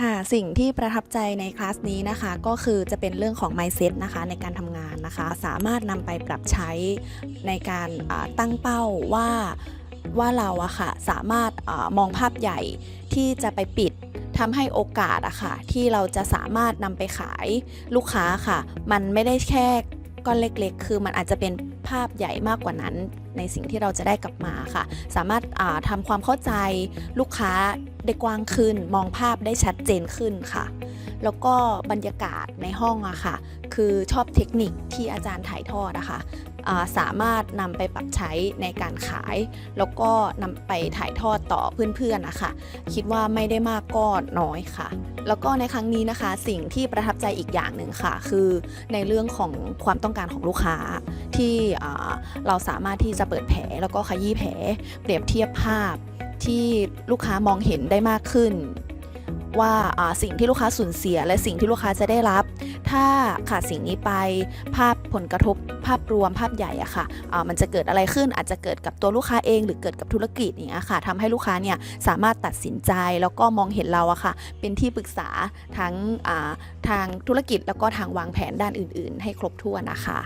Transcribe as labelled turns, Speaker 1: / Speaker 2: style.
Speaker 1: ค่ะสิ่งที่ประทับใจในคลาสนี้นะคะก็คือจะเป็นเรื่องของ mindset นะคะในการทำงานนะคะ สามารถนำไปปรับใช้ในการตั้งเป้าว่าว่าเราอะค่ะสามารถอมองภาพใหญ่ที่จะไปปิดทำให้โอกาสอะค่ะที่เราจะสามารถนำไปขายลูกค้าค่ะ มันไม่ได้แค่ ก้อนเล็กๆ คือมันอาจจะเป็นภาพใหญ่มากกว่านั้น ในสิ่งที่เราจะได้กลับมาค่ะ สามารถาทำความเข้าใจลูกค้าได้กว้างขึ้น มองภาพได้ชัดเจนขึ้นค่ะ แล้วก็บรรยากาศในห้องอะค่ะ คือชอบเทคนิคที่อาจารย์ถ่ายทอดอะคะสามารถนำไปปรับใช้ในการขาย แล้วก็นำไปถ่ายทอดต่อเพื่อนๆนะคะ คิดว่าไม่ได้มากก็น้อยค่ะ แล้วก็ในครั้งนี้นะคะสิ่งที่ประทับใจอีกอย่างหนึ่งค่ะ คือในเรื่องของความต้องการของลูกค้าที่เราสามารถที่จะเปิดแผลแล้วก็ขยี้แผลเปรียบเทียบภาพที่ลูกค้ามองเห็นได้มากขึ้น ว่าสิ่งที่ลูกค้าสูญเสีย และสิ่งที่ลูกค้าจะได้รับ ถ้าขาดสิ่งนี้ไปภาพผลกระทบภาพรวมภาพใหญ่อะค่ะอ่ามันจะเกิดอะไรขึ้นอาจจะเกิดกับตัวลูกค้าเอง หรือเกิดกับธุรกิจอย่างเงี้ยค่ะทำให้ลูกค้าเนี่ยสามารถตัดสินใจแล้วก็มองเห็นเราอะค่ะ เป็นที่ปรึกษาทั้งทางธุรกิจแล้วก็ทางวางแผนด้านอื่น ๆ ให้ครบถ้วนนะคะ